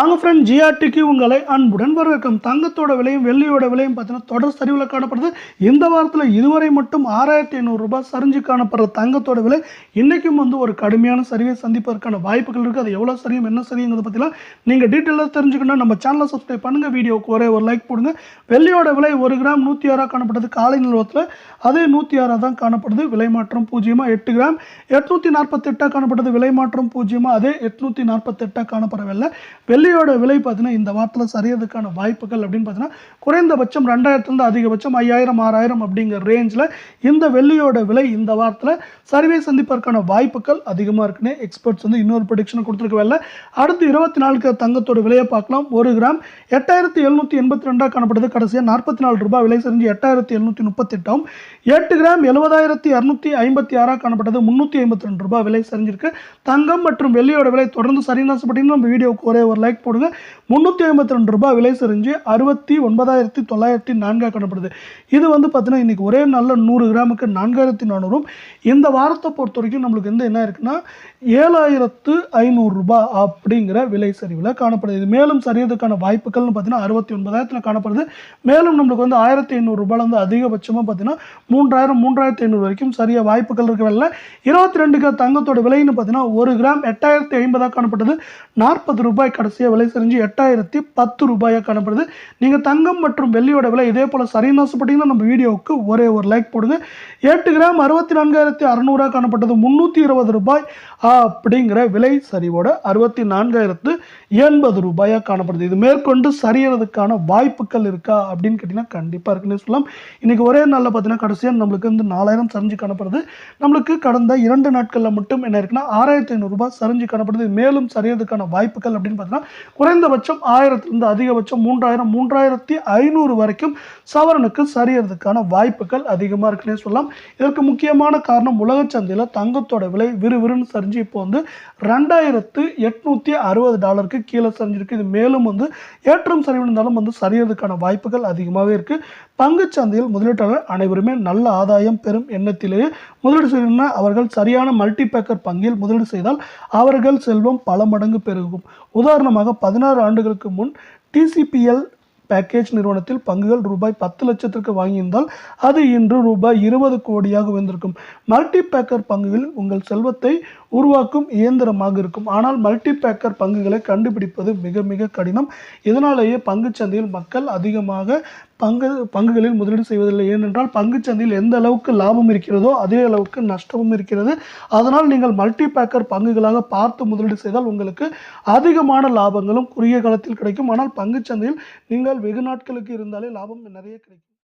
வாங்க ஃப்ரெண்ட் ஜிஆர்டிக்கு உங்களை அன்புடன் வரவேற்கும். தங்கத்தோட விலையும் வெள்ளியோட விலையும் பார்த்தீங்கன்னா தொடர் சரிவில் காணப்படுது. இந்த வாரத்தில் இதுவரை மட்டும் ஆறாயிரத்தி ஐநூறுரூபா சரிஞ்சு காணப்படுற தங்கத்தோட விலை இன்றைக்கும் வந்து ஒரு கடுமையான சரிவை சந்திப்பதற்கான வாய்ப்புகள் இருக்குது அது எவ்வளோ சரியும் என்ன சரிங்கிறத பற்றிலாம் நீங்கள் டீட்டெயிலாக தெரிஞ்சுக்கணும். நம்ம சேனலை சப்ஸ்கிரைப் பண்ணுங்கள் வீடியோவுக்கு ஒரே ஒரு லைக் போடுங்க. வெள்ளியோட விலை ஒரு கிராம் நூற்றி ஆறாக காணப்படுது. காலை நிலவரத்தில் அதே நூற்றி ஆறாக தான் காணப்படுது. விலை மாற்றம் பூஜ்ஜியமாக எட்டு கிராம். எட்நூற்றி நாற்பத்தெட்டாக காணப்படுது. விலை மாற்றம் பூஜ்ஜியமாக அதே எட்நூற்றி நாற்பத்தெட்டாக காணப்படவில்லை. வெள்ளியோட விலை பார்த்தீங்கன்னா இந்த வாரத்தில் சரியறதுக்கான வாய்ப்புகள் அப்படின்னு பார்த்தீங்கன்னா குறைந்தபட்சம் ரெண்டாயிரத்துலேருந்து அதிகபட்சம் ஐயாயிரம் ஆறாயிரம் அப்படிங்கிற ரேஞ்சில் இந்த வெள்ளியோட விலை இந்த வாரத்தில் சரிவை சந்திப்பதற்கான வாய்ப்புகள் அதிகமாக இருக்குன்னு எக்ஸ்பர்ட்ஸ் வந்து இன்னொரு ப்ரொடிக்ஷன் கொடுத்துருக்கவில்ல அடுத்து இருபத்தி நாலுக்கு தங்கத்தோட விலையை பார்க்கலாம். ஒரு கிராம் எட்டாயிரத்தி எழுநூற்றி எண்பத்தி ரெண்டாக காணப்படுது. கடைசியாக நாற்பத்தி நாலு ரூபாய் விலை செஞ்சு எட்டாயிரத்தி எழுநூற்றி முப்பத்தெட்டாம் எட்டு கிராம் எழுபதாயிரத்தி இரநூத்தி ஐம்பத்தி ஆறாக காணப்பட்டது. முந்நூற்றி ஐம்பத்தி ரெண்டு ரூபாய் விலை செஞ்சிருக்கு தங்கம் மற்றும் வெள்ளியோட விலை தொடர்ந்து சரி ஆசைப்பட்டீங்கன்னா நம்ம வீடியோவுக்கு ஒரே ஒரு லைக் போடுங்க. முந்நூற்றி ஐம்பத்தி ரெண்டு ரூபாய் விலை செறிஞ்சு அறுபத்தி ஒன்பதாயிரத்தி தொள்ளாயிரத்தி நான்காக காணப்படுது இது வந்து பார்த்தீங்கன்னா இன்றைக்கி ஒரே நல்ல நூறு கிராமுக்கு நான்காயிரத்தி நானூறும். இந்த வாரத்தை பொறுத்த வரைக்கும் நம்மளுக்கு வந்து என்ன இருக்குன்னா ஏழாயிரத்து ஐநூறுரூபா அப்படிங்கிற விலை சரிவில் காணப்படுது. இது மேலும் சரியதுக்கான வாய்ப்புகள்னு பார்த்தீங்கன்னா அறுபத்தி ஒன்பதாயிரத்தில் காணப்படுது. மேலும் நம்மளுக்கு வந்து ஆயிரத்தி ஐநூறுரூபாலேருந்து அதிகபட்சமாக பார்த்தீங்கன்னா மூன்றாயிரம் மூன்றாயிரத்தி ஐநூறு வரைக்கும் சரியா வாய்ப்புகள் இருக்கவில்லை இருபத்தி ரெண்டு கிலோ தங்கத்தோட விலைன்னு பார்த்தீங்கன்னா ஒரு கிராம் எட்டாயிரத்தி ஐம்பதாக காணப்படுது நாற்பது ரூபாய் கடைசி கடைசியாக விலை செஞ்சு எட்டாயிரத்தி பத்து ரூபாயாக காணப்படுது நீங்கள் தங்கம் மற்றும் வெள்ளியோட விலை இதே போல் சரின்னு ஆசைப்பட்டீங்கன்னா நம்ம வீடியோவுக்கு ஒரே ஒரு லைக் போடுங்க. எட்டு கிராம் அறுபத்தி நான்காயிரத்தி அறநூறாக காணப்பட்டது முந்நூற்றி இருபது ரூபாய் அப்படிங்கிற விலை சரிவோட அறுபத்தி நான்காயிரத்து எண்பது ரூபாயாக காணப்படுது. இது மேற்கொண்டு சரியறதுக்கான வாய்ப்புகள் இருக்கா அப்படின்னு கேட்டிங்கன்னா கண்டிப்பாக இருக்குன்னு சொல்லலாம். இன்றைக்கி ஒரே நாளில் பார்த்தீங்கன்னா கடைசியாக நம்மளுக்கு வந்து நாலாயிரம் சரிஞ்சு காணப்படுது. நம்மளுக்கு கடந்த இரண்டு நாட்களில் மட்டும் என்ன இருக்குன்னா ஆறாயிரத்தி ஐநூறுரூபா சரிஞ்சு காணப்படுது. மேலும் சரியறதுக்கான வாய்ப்புகள் அப்படின்னு பார்த்தீங்கன்னா குறைந்தபட்சம் ஆயிரத்துலேருந்து அதிகபட்சம் மூன்றாயிரம் மூன்றாயிரத்தி ஐநூறு வரைக்கும் சவரனுக்கு சரியறதுக்கான வாய்ப்புகள் அதிகமாக இருக்குன்னே சொல்லலாம். இதற்கு முக்கியமான காரணம் உலக சந்தையில் தங்கத்தோட விலை விறுவிறுன்னு சரிஞ்சு இப்போ வந்து ரெண்டாயிரத்து எட்நூற்றி அறுபது டாலருக்கு கீழே சரிஞ்சிருக்கு. இது மேலும் வந்து ஏற்றம் சரிவிருந்தாலும் வந்து சரியறதுக்கான வாய்ப்புகள் அதிகமாகவே இருக்குது பங்குச்சந்தையில் முதலீட்டாளர் அனைவருமே நல்ல ஆதாயம் பெறும் எண்ணத்திலேயே முதலீடு செய்யணும்னா அவர்கள் சரியான மல்டி பேக்கர் பங்கில் முதலீடு செய்தால் அவர்கள் செல்வம் பல மடங்கு பெருகும். உதாரணமாக பதினாறு ஆண்டுகளுக்கு முன் டிசிபிஎல் பேக்கேஜ் நிறுவனத்தில் பங்குகள் ரூபாய் பத்து லட்சத்திற்கு வாங்கியிருந்தால் அது இன்று ரூபாய் இருபது கோடியாக வந்திருக்கும் மல்டி பேக்கர் பங்குகளில் உங்கள் செல்வத்தை உருவாக்கும் இயந்திரமாக இருக்கும். ஆனால் மல்டி பேக்கர் பங்குகளை கண்டுபிடிப்பது மிக மிக கடினம். இதனாலேயே பங்குச் சந்தையில் மக்கள் அதிகமாக பங்கு பங்குகளில் முதலீடு செய்வதில்லை. ஏனென்றால் பங்குச் சந்தையில் எந்த அளவுக்கு லாபம் இருக்கிறதோ அதே அளவுக்கு நஷ்டமும் இருக்கிறது. அதனால் நீங்கள் மல்டி பேக்கர் பங்குகளாக பார்த்து முதலீடு செய்தால் உங்களுக்கு அதிகமான லாபங்களும் குறுகிய காலத்தில் கிடைக்கும். ஆனால் பங்குச் சந்தையில் நீங்கள் வெகு நாட்களுக்கு இருந்தாலே லாபம் நிறைய கிடைக்கும்.